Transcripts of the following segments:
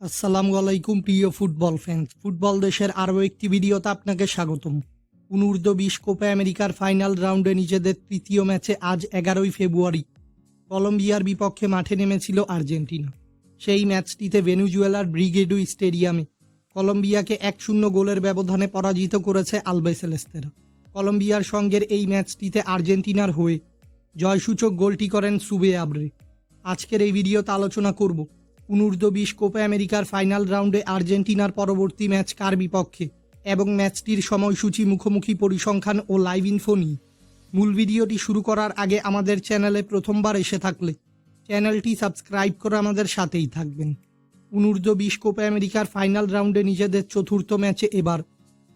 আসসালামু আলাইকুম, প্রিয় ফুটবল ফ্যান্স ফুটবল দেশের আরও একটি ভিডিওতে আপনাকে স্বাগতম। অনূর্ধ্ব বিশ কোপা আমেরিকার ফাইনাল রাউন্ডে নিজেদের তৃতীয় ম্যাচে আজ এগারোই ফেব্রুয়ারি। কলম্বিয়ার বিপক্ষে মাঠে নেমেছিল আর্জেন্টিনা। সেই ম্যাচটিতে ভেনুজুয়েলার ব্রিগেডু স্টেডিয়ামে কলম্বিয়াকে এক শূন্য গোলের ব্যবধানে পরাজিত করেছে আলবেসেলেস্তেরা কলম্বিয়ার সঙ্গের এই ম্যাচটিতে আর্জেন্টিনার হয়ে জয়সূচক গোলটি করেন সুবে আবরে। আজকের এই ভিডিওতে আলোচনা করব অনূর্ধ্ব বিশ কোপা আমেরিকার ফাইনাল রাউন্ডে আর্জেন্টিনার পরবর্তী ম্যাচ কার বিপক্ষে? এবং ম্যাচটির সময়সূচি, মুখোমুখি পরিসংখ্যান ও লাইভ ইনফো নিয়ে। মূল ভিডিওটি শুরু করার আগে আমাদের চ্যানেলে প্রথমবার এসে থাকলে চ্যানেলটি সাবস্ক্রাইব করে আমাদের সাথেই থাকবেন। অনূর্ধ্ব বিশ কোপা আমেরিকার ফাইনাল রাউন্ডে নিজেদের চতুর্থ ম্যাচে এবার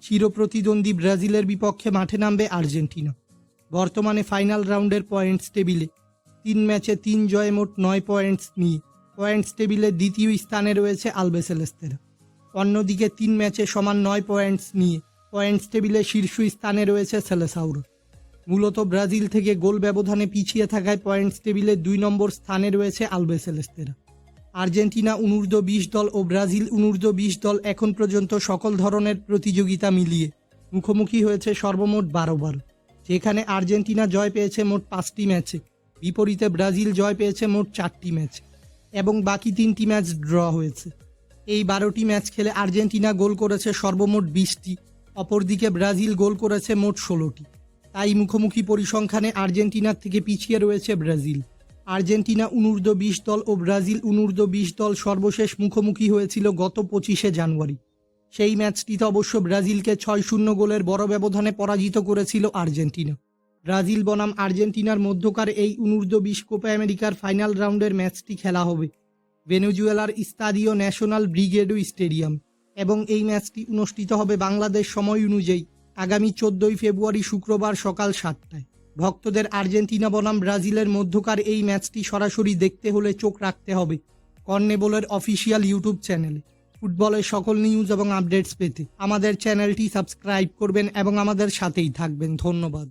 চিরপ্রতিদ্বন্দ্বী ব্রাজিলের বিপক্ষে মাঠে নামবে আর্জেন্টিনা। বর্তমানে ফাইনাল রাউন্ডের পয়েন্টস টেবিলে তিন ম্যাচে তিন জয়ে মোট নয় পয়েন্টস নিয়ে পয়েন্টস টেবিলে দ্বিতীয় স্থানে রয়েছে আলবেসেলেস্তেরা অন্যদিকে তিন ম্যাচে সমান নয় পয়েন্টস নিয়ে পয়েন্টস টেবিলে শীর্ষ স্থানে রয়েছে সেলেসাউর। মূলত ব্রাজিল থেকে গোল ব্যবধানে পিছিয়ে থাকায় পয়েন্টস টেবিলে দুই নম্বর স্থানে রয়েছে আলবেসেলেস্তেরা আর্জেন্টিনা অনূর্ধ্ব বিশ দল ও ব্রাজিল অনূর্ধ্ব বিশ দল এখন পর্যন্ত সকল ধরনের প্রতিযোগিতা মিলিয়ে মুখোমুখি হয়েছে সর্বমোট বারো বার যেখানে আর্জেন্টিনা জয় পেয়েছে মোট পাঁচটি ম্যাচে। বিপরীতে ব্রাজিল জয় পেয়েছে মোট চারটি ম্যাচে। এবং বাকি তিনটি ম্যাচ ড্র হয়েছে। এই বারোটি ম্যাচ খেলে আর্জেন্টিনা গোল করেছে সর্বমোট বিশটি, অপরদিকে ব্রাজিল গোল করেছে মোট ষোলোটি। তাই মুখোমুখি পরিসংখ্যানে আর্জেন্টিনার থেকে পিছিয়ে রয়েছে ব্রাজিল। আর্জেন্টিনা অনূর্ধ্ব বিশ দল ও ব্রাজিল অনূর্ধ্ব বিশ দল সর্বশেষ মুখোমুখি হয়েছিল গত পঁচিশে জানুয়ারি। সেই ম্যাচটিতে অবশ্য ব্রাজিলকে ছয় শূন্য গোলের বড় ব্যবধানে পরাজিত করেছিল আর্জেন্টিনা। ব্রাজিল বনাম আর্জেন্টিনার মধ্যকার এই অনূর্ধ্ব বিশ কোপা আমেরিকার ফাইনাল রাউন্ডের ম্যাচটি খেলা হবে। ভেনেজুয়েলার ইস্তাদিও ন্যাশনাল ব্রিগেডো স্টেডিয়াম। এবং এই ম্যাচটি অনুষ্ঠিত হবে বাংলাদেশ সময় অনুযায়ী আগামী চোদ্দই ফেব্রুয়ারি শুক্রবার সকাল সাতটায়। ভক্তদের আর্জেন্টিনা বনাম ব্রাজিলের মধ্যকার এই ম্যাচটি সরাসরি দেখতে হলে চোখ রাখতে হবে কর্নেবলের অফিসিয়াল ইউটিউব চ্যানেলে। ফুটবলের সকল নিউজ এবং আপডেটস পেতে আমাদের চ্যানেলটি সাবস্ক্রাইব করবেন এবং আমাদের সাথেই থাকবেন। ধন্যবাদ।